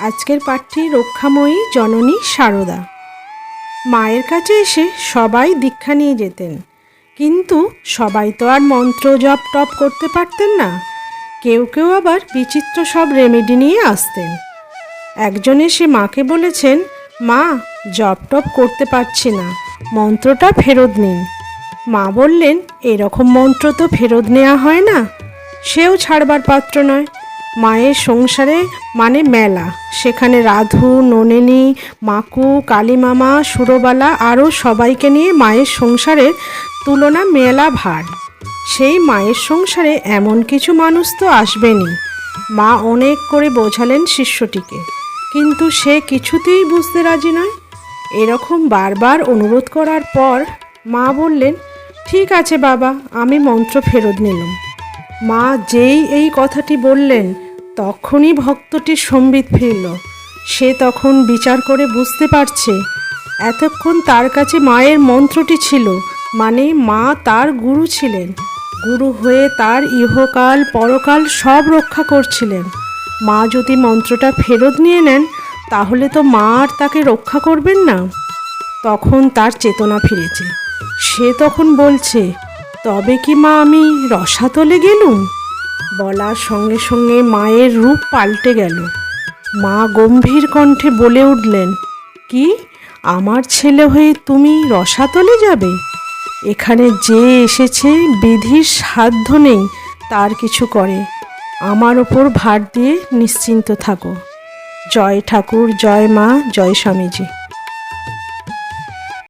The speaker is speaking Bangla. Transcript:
আজকের পাঠটি রক্ষাময়ী জননী সারদা। মায়ের কাছে এসে সবাই দীক্ষা নিয়ে যেতেন। কিন্তু সবাই তো আর মন্ত্র জপ টপ করতে পারতেন না। কেউ কেউ আবার বিচিত্র সব রেমেডি নিয়ে আসতেন। একজন এসে মাকে বলেছেন, মা, জপ টপ করতে পারছি না, মন্ত্রটা ফেরত নিন। মা বললেন, এরকম মন্ত্র তো ফেরত নেওয়া হয় না। সেও ছাড়বার পাত্র নয়। মায়ের সংসারে মানে মেলা। সেখানে রাধু ননেনি মাকু, কালীমামা, সুরবালা আরও সবাইকে নিয়ে মায়ের সংসারের তুলনা মেলা ভার। সেই মায়ের সংসারে এমন কিছু মানুষ তো আসবেনই। মা অনেক করে বোঝালেন শিষ্যটিকে। কিন্তু সে কিছুতেই বুঝতে রাজি নয়। এরকম বারবার অনুরোধ করার পর মা বললেন, ঠিক আছে বাবা, আমি মন্ত্র ফেরত নিলাম। মা যেই এই কথাটি বললেন তখনই ভক্তটি সম্বিত ফিরল। সে তখন বিচার করে বুঝতে পারছে, এতক্ষণ তার কাছে মায়ের মন্ত্রটি ছিল মানে মা তার গুরু ছিলেন। গুরু হয়ে তার ইহকাল পরকাল সব রক্ষা করছিলেন। মা যদি মন্ত্রটা ফেরত নিয়ে নেন, তাহলে তো মা আর তাকে রক্ষা করবেন না। তখন তার চেতনা ফিরেছে। সে তখন বলছে, তবে কি মা আমি রসাতলে গেলুম? বলার সঙ্গে সঙ্গে মায়ের রূপ পাল্টে গেল। মা গম্ভীর কণ্ঠে বলে উঠলেন, কি? আমার ছেলে হয়ে তুমি রসাতলে যাবে? এখানে যে এসেছে বিধির সাধ্য নেই, তার কিছু করে। আমার ওপর ভার দিয়ে নিশ্চিন্ত থাকো। জয় ঠাকুর, জয় মা, জয় স্বামীজি।